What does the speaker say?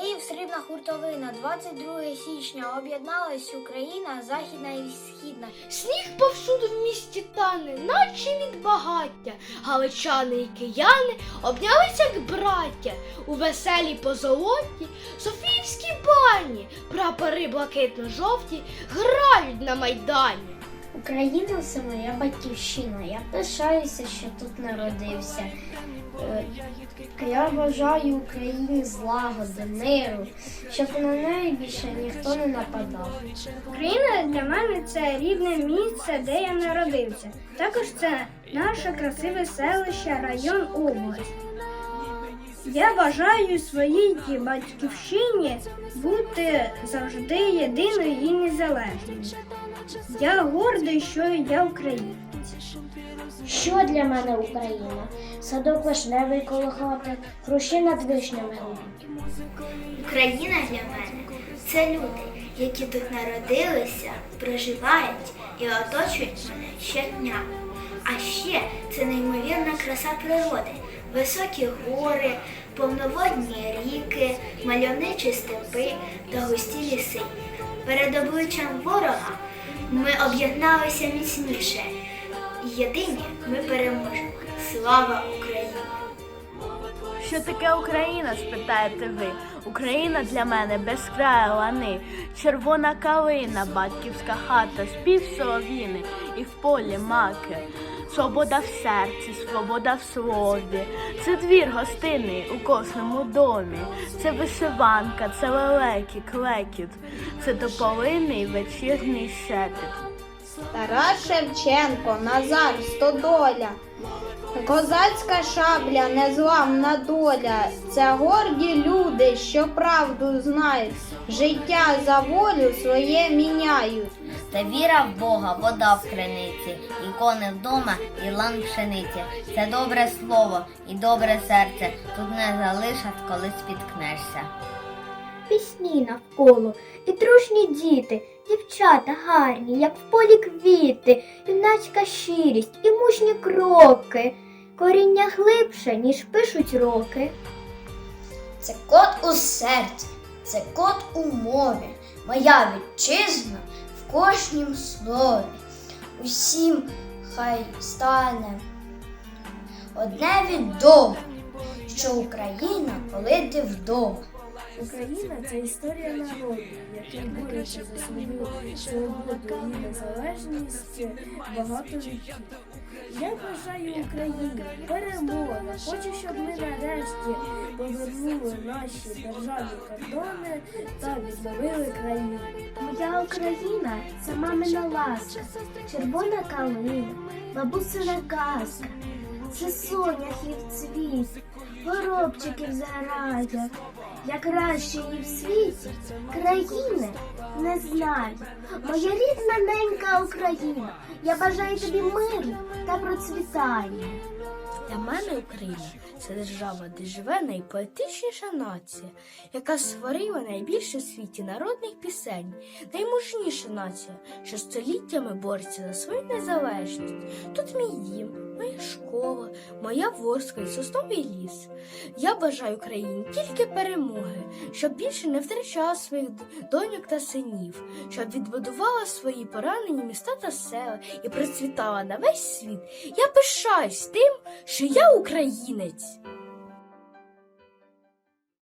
Київ срібна хуртовина, 22 січня. Об'єдналась Україна, західна і східна. Сніг повсюду в місті тане, наче від багаття. Галичани і кияни обнялися як браття. У веселій позолоті Софіївській бані, прапори блакитно-жовті грають на майдані. Україна це моя батьківщина. Я пишаюся, що тут народився. Е, Я бажаю Україні злагоди, миру, щоб на неї більше ніхто не нападав. Україна для мене це рідне місце, де я народився. Також це наше красиве селище, район область. Я бажаю своїй батьківщині бути завжди єдиною і незалежною. Я гордий, що я українець. Що для мене Україна? Садок вишневий коло хати, хрущі над вишнями гудуть. Україна для мене це люди, які тут народилися, проживають і оточують мене щодня. А ще це неймовірна краса природи, високі гори, повноводні ріки, мальовничі степи та густі ліси. Перед обличчям ворога ми об'єдналися міцніше. Єдині ми переможемо. Слава Україні! Що таке Україна? спитаєте ви. Україна для мене безкрая лани, червона калина, батьківська хата, спів солов'їни і в полі маки. Свобода в серці, свобода в слові. Це двір гостинний у кожному домі. Це вишиванка, це лелеки, клекіт, це тополиний вечірній шепіт. Тарас Шевченко, Назар Стодоля. Козацька шабля, незламна доля. Це горді люди, що правду знають, життя за волю своє міняють. Це віра в Бога, вода в криниці, ікони вдома і лан пшениці. Це добре слово і добре серце. Тут не залишать, коли спіткнешся. Пісні навколо і дружні діти, дівчата гарні, як в полі квіти, юнацька щирість і мужні кроки, коріння глибше, ніж пишуть роки. Це кот у серці, це кот у мові, моя вітчизна в кожнім слові. Усім хай стане одне відомо, що Україна коли вдома. Україна це історія народу, який бореться за свою свободу і незалежність багато віків. Я бажаю Україні перемоги. Хочу, щоб ми нарешті повернули наші державні кордони та відновили країну. Моя Україна це мамина ласка, червона калина, бабусина казка, це соняхів цвіт, горобчиків заграя. Я кращої в світі країни не знаю. Моя рідна ненька Україна. Я бажаю тобі миру та процвітання. Для мене Україна це держава, де живе найпоетичніша нація, яка створила найбільше в світі народних пісень, наймужніша нація, що століттями бореться за свою незалежність. Тут мій дім, моя школа, моя воска і сосновий ліс. Я бажаю країні тільки перемоги, щоб більше не втрачала своїх доньок та синів, щоб відбудувала свої поранені міста та села і процвітала на весь світ. Я пишаюсь тим, що я українець.